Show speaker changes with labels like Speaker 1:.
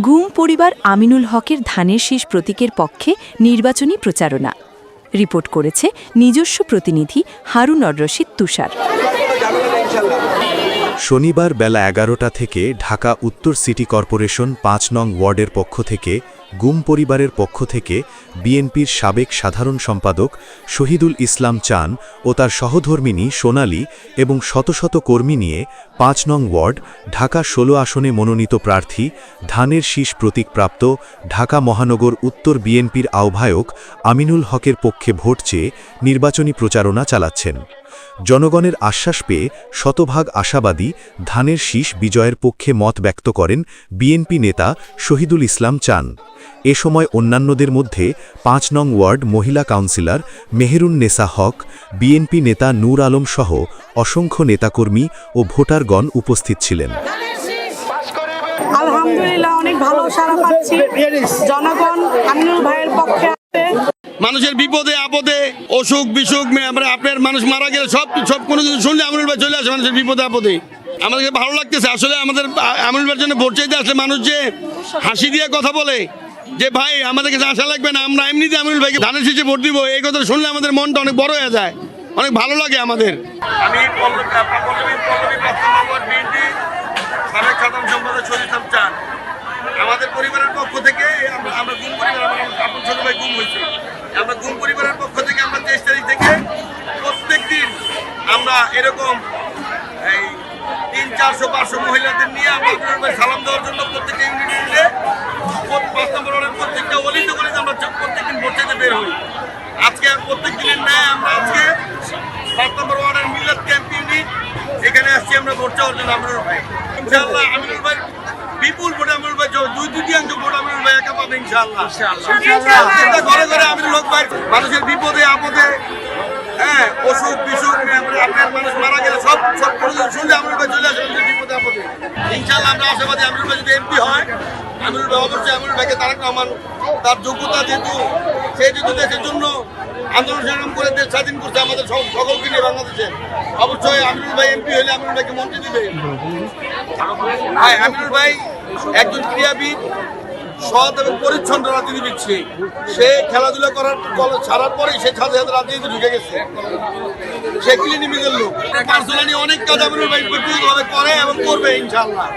Speaker 1: গুম পরিবার আমিনুল হকের ধানের শীষ প্রতীকের পক্ষে নির্বাচনী প্রচারণা। রিপোর্ট করেছে নিজস্ব প্রতিনিধি হারুন অর রশিদ তুষার।
Speaker 2: শনিবার বেলা এগারোটা থেকে ঢাকা উত্তর সিটি কর্পোরেশন পাঁচ নং ওয়ার্ডের পক্ষ থেকে গুম পরিবারের পক্ষ থেকে বিএনপির সাবেক সাধারণ সম্পাদক শহীদুল ইসলাম চান ও তার সহধর্মিনী সোনালী এবং শত শত কর্মী নিয়ে পাঁচ নং ওয়ার্ড, ঢাকা ষোলো আসনে মনোনীত প্রার্থী, ধানের শীষ প্রতীকপ্রাপ্ত ঢাকা মহানগর উত্তর বিএনপির আহ্বায়ক আমিনুল হকের পক্ষে ভোট চেয়ে নির্বাচনী প্রচারণা চালাচ্ছেন। জনগণের আশ্বাস পেয়ে শতভাগ আশাবাদী ধানের শীষ বিজয়ের পক্ষে মত ব্যক্ত করেন বিএনপি নেতা শহীদুল ইসলাম চান। এ সময় অন্যান্যদের মধ্যে পাঁচ নং ওয়ার্ড মহিলা কাউন্সিলর মেহেরুন নেসা হক বিএনপি নেতা নূর আলম সহ অসংখ্য নেতাকর্মী ও ভোটারগণ উপস্থিত ছিলেন।
Speaker 3: আলহামদুলিল্লাহ অনেক ভালো সারা পাচ্ছি। জনগণ আমিনুল ভাইয়ের পক্ষে
Speaker 4: মানুষের বিপদে আপদে অসুখ বিসুখ আপনার মানুষ মারা গেলে সব সব কোনো কিছু শুনলে আমরুল ভাই চলে আসে মানুষের বিপদে আপদে। আমাদেরকে ভালো লাগতেছে। আসলে আমাদের আমরুল ভাইয়ের জন্য ভোট চাইতে আসলে মানুষ যে হাসি দিয়ে কথা বলে যে ভাই আমাদের কাছে আশা লাগবে না, আমরা এমনিতে আমরুল ভাইকে ধানের শেষে ভোট দিব। এই কথা শুনলে আমাদের মনটা অনেক বড় হয়ে যায়। অনেক ভালো লাগে আমাদের। শরীর আমাদের পরিবারের পক্ষ থেকে আমরা গুম পরিবার আপন ছোট ভাই গুম হয়েছে। আমরা গুম পরিবারের পক্ষ থেকে আমরা তেইশ তারিখ থেকে প্রত্যেক দিন আমরা এরকম এই তিন, চারশো, পাঁচশো মহিলাদের নিয়ে আমরা সালাম দেওয়ার জন্য প্রত্যেকটা ইউনিট ইউনিটে প্রত- পাঁচ নম্বর ওয়ার্ডের প্রত্যেকটা অলিতে গলিতে আমরা চ- প্রত্যেকদিন ভোট চাইতে বের হই দিনের ন্যায় আমরা আজকে সাত নম্বর ওয়ার্ডের মিলাদ ক্যাম্প ইউনিট এখানে আসছি আমরা ভোট চাওয়ার জন্য আমিনুল ভাই। ইনশাআল্লাহ আমিনুল ভাই বিপুল ভোট আমিনুল ভাই দুই তৃতীয়াংশ ভোট আমিনুল ভাই একা পাবে ইনশাআল্লাহ। প্রত্যেকটা ঘরে ঘরে আমিনুল হক ভাই মানুষের বিপদে আপদে হ্যাঁ অসুখ বিসুখ আপনার মানুষ মারা গেলে সব সব শুনলে আমিনুল ভাই চলে আসে বিপদে আপদে। ইনশাআল্লাহ আমরা আশাবাদী আমিনুল ভাই যদি এমপি হয় আমিনুল ভাই অবশ্যই আমিনুল ভাইকে তারেক রহমান তার যোগ্যতা যেহেতু সে যেহেতু দেশের জন্য আন্দোলন সংগ্রাম করে দেশ স্বাধীন করছে আমাদের সকলকে নিয়ে বাংলাদেশে। অবশ্যই আমিনুল ভাই এমপি হলে আমিনুল ভাইকে মন্ত্রী দিবে। আমিনুল ভাই একজন ক্রীড়াবিদ, সৎ এবং পরিচ্ছন্ন রাজনীতিবিদ সে। সে খেলাধুলা করার ছাড়ার পরেই সে সাথে সাথে রাজনীতিতে ঢুকে গেছে। সে ক্লিনিমিকের লোক। পার্সোনালি অনেক কাজ আমিনুল ভাই ব্যক্তিগতভাবে করে এবং করবে ইনশাল্লাহ